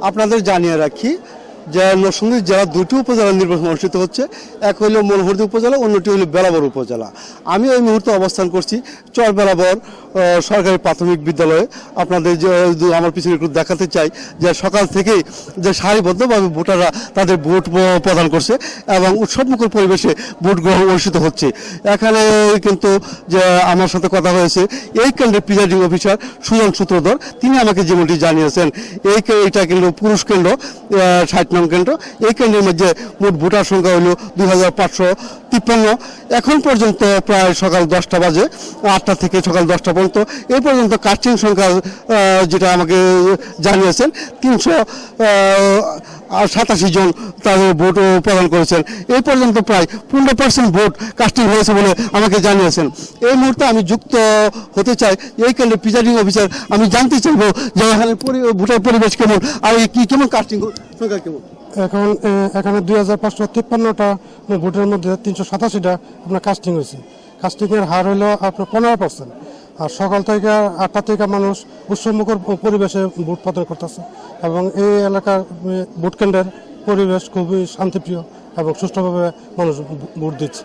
আপনাদের জানিয়ে রাখি যে নরসিংদী জেলা দুটি উপজেলা নির্বাচন অনুষ্ঠিত হচ্ছে, এক হইল মনোহরদী উপজেলা, অন্যটি হইল বেলাবর উপজেলা। আমি এই মুহূর্তে অবস্থান করছি চর বেলাবর সরকারি প্রাথমিক বিদ্যালয়ে। আপনাদের যে যে আমার পিছনে একটু দেখাতে চাই, যে সকাল থেকেই যে সারিবদ্ধভাবে ভোটাররা তাদের ভোট প্রদান করছে এবং উৎসবমুখর পরিবেশে ভোট গ্রহণ অনুষ্ঠিত হচ্ছে। এখানে কিন্তু যে আমার সাথে কথা হয়েছে, এই কেন্দ্রের প্রিজাইডিং অফিসার সুজন সূত্রধর। তিনি আমাকে যেমনটি জানিয়েছেন, এই এটা কিন্তু পুরুষ কেন্দ্র ষাট নং কেন্দ্র। এই কেন্দ্রের মধ্যে মোট ভোটার সংখ্যা হলো দুই হাজার পাঁচশো তিপ্পান্ন। এখন পর্যন্ত প্রায় সকাল দশটা বাজে, আটটা থেকে সকাল দশটা পর্যন্ত। এই পর্যন্ত কাস্টিং সংখ্যা যেটা আমাকে জানিয়েছেন, তিনশো সাতাশি জন তাদের ভোট প্রদান করেছেন। এই পর্যন্ত প্রায় পনেরো পার্সেন্ট ভোট কাস্টিং হয়েছে বলে আমাকে জানিয়েছেন। এই মুহূর্তে আমি যুক্ত হতে চাই, এই কেন্দ্রের প্রিজাইডিং অফিসার আমি জানতে চাইব যে এখানে ভোটের পরিবেশ কেমন, আর কি, কেমন কাস্টিং সংখ্যা কেমন? এখন এখানে দুই হাজার পাঁচশো তিপ্পান্নটা ভোটের মধ্যে তিনশো সাতাশিটা আপনার কাস্টিং হয়েছে। কাস্টিংয়ের হার হলো আপনার পনেরো পার্সেন্ট আর সকাল থেকে আটটা থেকে মানুষ উৎসবমুখর পরিবেশে ভোট প্রদান করতেছে এবং এই এলাকার ভোট কেন্দ্রের পরিবেশ খুবই শান্তিপ্রিয় এবং সুষ্ঠুভাবে মানুষ ভোট দিচ্ছে।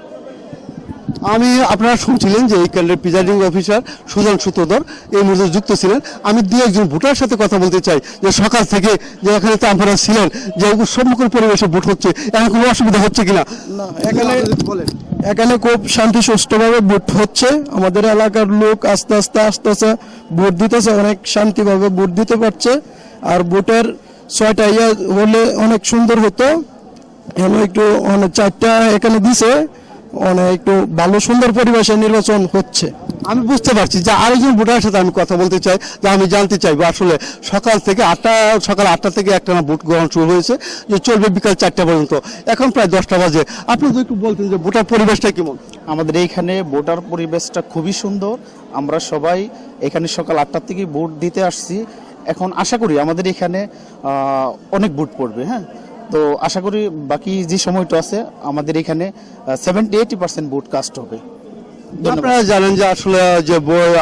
আমি আপনারা শুনছিলেন যে এই কেন্দ্রের প্রিজাইডিং অফিসার সুজন সূত্রধর এই মুহূর্তে যুক্ত ছিলেন। আমি দু একজন ভোটার সাথে কথা বলতে চাই যে সকাল থেকে যে এখানে তো আপনারা ছিলেন যে উৎসবমুখর পরিবেশে ভোট হচ্ছে এখন কোনো অসুবিধা হচ্ছে কিনা? এখানে এখানে খুব শান্তি সুষ্ঠুভাবে ভোট হচ্ছে। আমাদের এলাকার লোক আস্তে আস্তে আস্তে আস্তে ভোট দিতেছে অনেক শান্তিভাবে ভোট দিতে পারছে। আর ভোটের ছয়টা ইয়ে হলে অনেক সুন্দর হতো। এখন একটু অনেক চারটা এখানে দিছে অনেক একটু ভালো, সুন্দর পরিবেশে নির্বাচন হচ্ছে। আমি বুঝতে পারছি যে আরেকজন ভোটারের সাথে আমি কথা বলতে চাই, যে আমি জানতে চাইব আসলে সকাল থেকে আটটা, সকাল আটটা থেকে একটা না ভোট গ্রহণ শুরু হয়েছে, যে চলবে বিকাল চারটা পর্যন্ত। এখন প্রায় দশটা বাজে। আপনি যদি একটু বলতেন যে ভোটার পরিবেশটা কেমন? আমাদের এইখানে ভোটার পরিবেশটা খুবই সুন্দর। আমরা সবাই এখানে সকাল আটটার থেকে ভোট দিতে আসছি। এখন আশা করি আমাদের এখানে অনেক ভোট পড়বে হ্যাঁ? তো আশা করি বাকি যে সময়টা আছে, আমাদের এখানে seventy eight percent vote cast হবে। আপনারা জানেন যে আসলে যে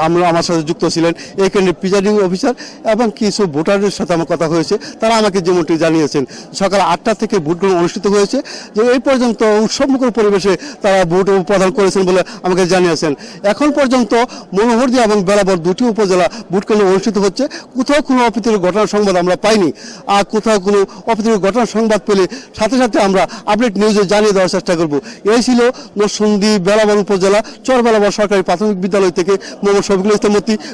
আমরা আমার সাথে যুক্ত ছিলেন এই কেন্দ্রের প্রিজাইডিং অফিসার এবং কিছু ভোটারের সাথে আমার কথা হয়েছে। তারা আমাকে যেমনটি জানিয়েছেন, সকাল আটটা থেকে ভোট গ্রহণ অনুষ্ঠিত হয়েছে। যে এই পর্যন্ত উৎসবমুখর পরিবেশে তারা ভোট প্রদান করেছেন বলে আমাকে জানিয়েছেন। এখন পর্যন্ত মনোহরদি এবং বেলাবর দুটি উপজেলা ভোট কেন্দ্র অনুষ্ঠিত হচ্ছে। কোথাও কোনো অপ্রীতিকর ঘটনার সংবাদ আমরা পাইনি। আর কোথাও কোনো অপ্রীতিকর ঘটনার সংবাদ পেলে সাথে সাথে আমরা আপডেট নিউজে জানিয়ে দেওয়ার চেষ্টা করব। এই ছিল নরসিংদী বেলাবর উপজেলা সরকারি প্রাথমিক বিদ্যালয় থেকে মোহাম্মদ শফিকুল ইসলাম মতি